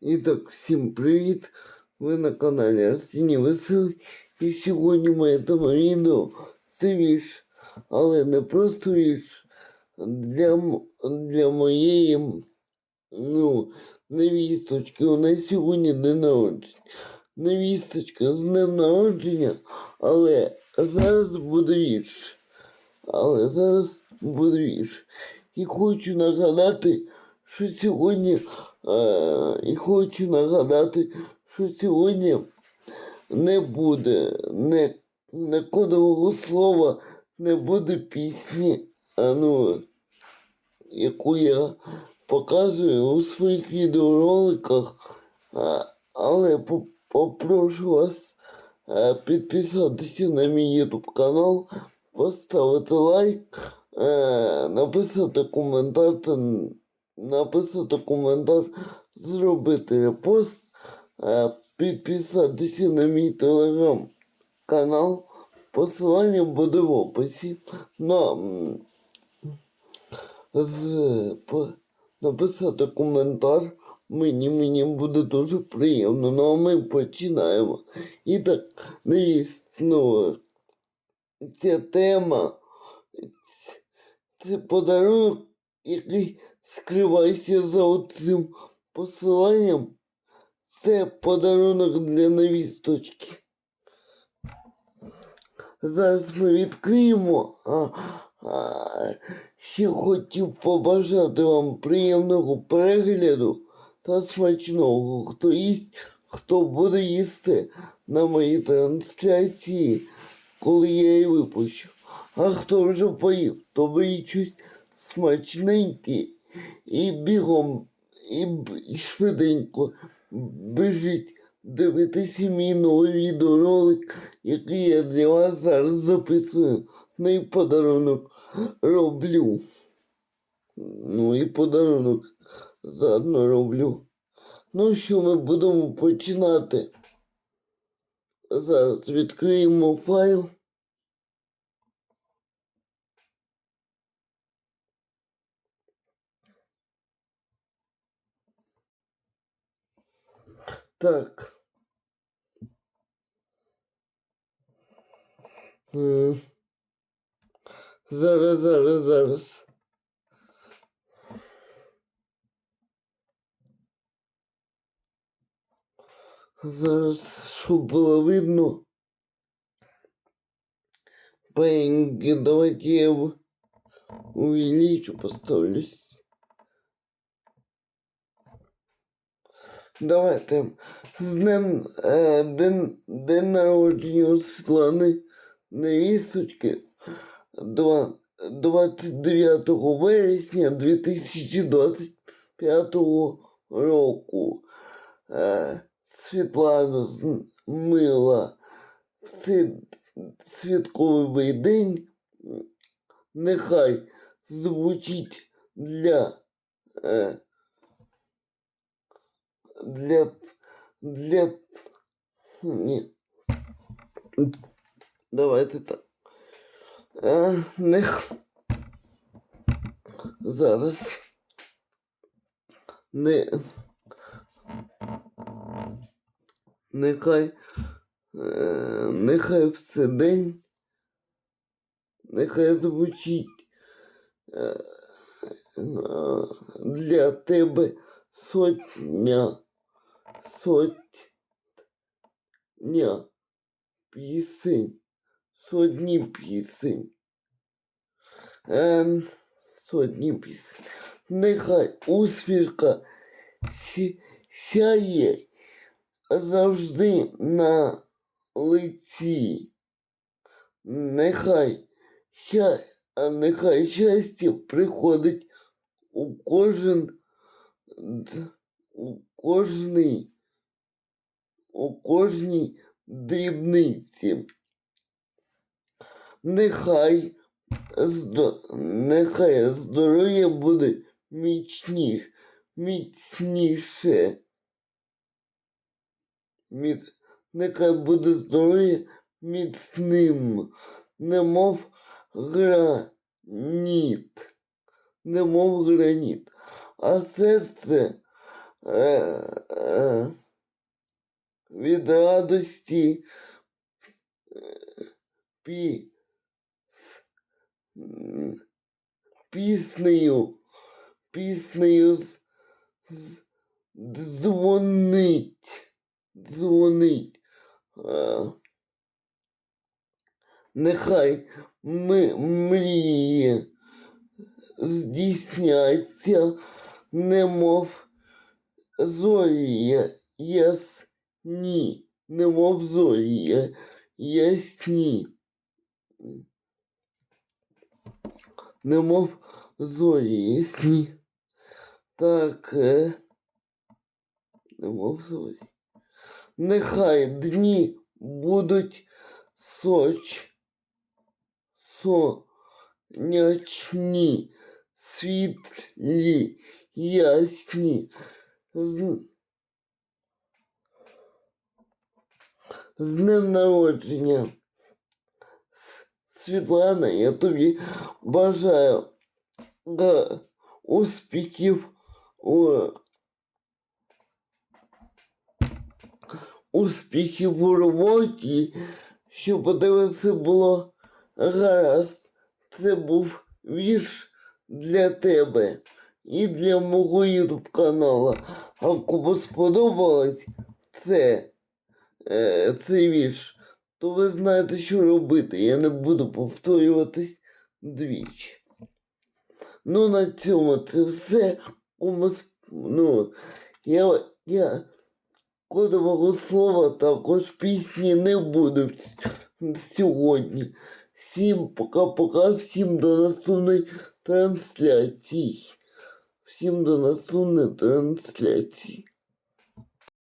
І так, всім привіт! Ви на каналі Арсеній Веселий. І сьогодні моє тема відео це вірш. Але не просто вірш. Для, для моєї ну. У неї сьогодні день народження. Невісточка з днем народження, але зараз буде вірш. Але зараз буде вірш. І хочу нагадати, що сьогодні і хочу нагадати, що сьогодні не буде не, не кодового слова, не буде пісні, а, ну, яку я показую у своїх відеороликах. А, але по- попрошу вас е, підписатися на мій YouTube канал, поставити лайк, е, написати коментар написати коментар, зробити репост, е, підписатися на мій телеграм-канал. Посилання буде в описі. На, з, написати коментар. Мені, мені буде дуже приємно. Ну а ми починаємо. І так, дивіться, ну, ця тема, це подарунок, який скривається за цим посиланням. Це подарунок для невісточки. Зараз ми відкриємо. А, а, ще хотів побажати вам приємного перегляду та смачного. Хто їсть, хто буде їсти на моїй трансляції, коли я її випущу. А хто вже поїв, то ви щось смачненьке і бігом, і, і швиденько біжіть дивитися мій новий відеоролик, який я для вас зараз записую. Ну і подарунок роблю. Ну і подарунок заодно роблю. Ну що, ми будемо починати. Зараз відкриємо файл. Так. Зараз, зараз, зараз. Зараз, щоб було видно. Пеньки, давайте я его увеличу, поставлюсь. Давайте з днем е, день, день народження Світлани невісточки. 29 вересня 2025 року. Е, Світлана мила в цей святковий день нехай звучить для е, для для ні. Давайте так. Е, нех... Зараз не нехай е, нехай в цей день нехай звучить е, для тебе сотня сотня пісень, сотні пісень, е, сотні пісень. Нехай усмішка сі, сяє завжди на лиці. Нехай ща, а нехай щастя приходить у кожен у кожний у кожній дрібниці. Нехай нехай здоров'я буде міцніше, міцніше. Міц, нехай буде здоров'я міцним, немов граніт, немов граніт, а серце е, е, від радості е, пі, піснею, піснею з, з, дзвонить, дзвонить. Нехай ми мрії здійсняться, немов зорі я- ясні, немов зорі я- ясні. Немов зорі ясні. Так, е, немов зорі. Нехай дні будуть соч, сонячні, світлі, ясні. З днем народження. Світлана, я тобі бажаю е, успіхів у успіхів у роботі, щоб у тебе все було гаразд. Це був вірш для тебе і для мого ютуб каналу. А кому сподобалось це, е, цей вірш, то ви знаєте, що робити. Я не буду повторюватись двічі. Ну, на цьому це все. Ну, я, я кодового слова також пісні не буду сьогодні. Всім пока-пока, всім до наступної трансляції. Всім до наступної трансляції.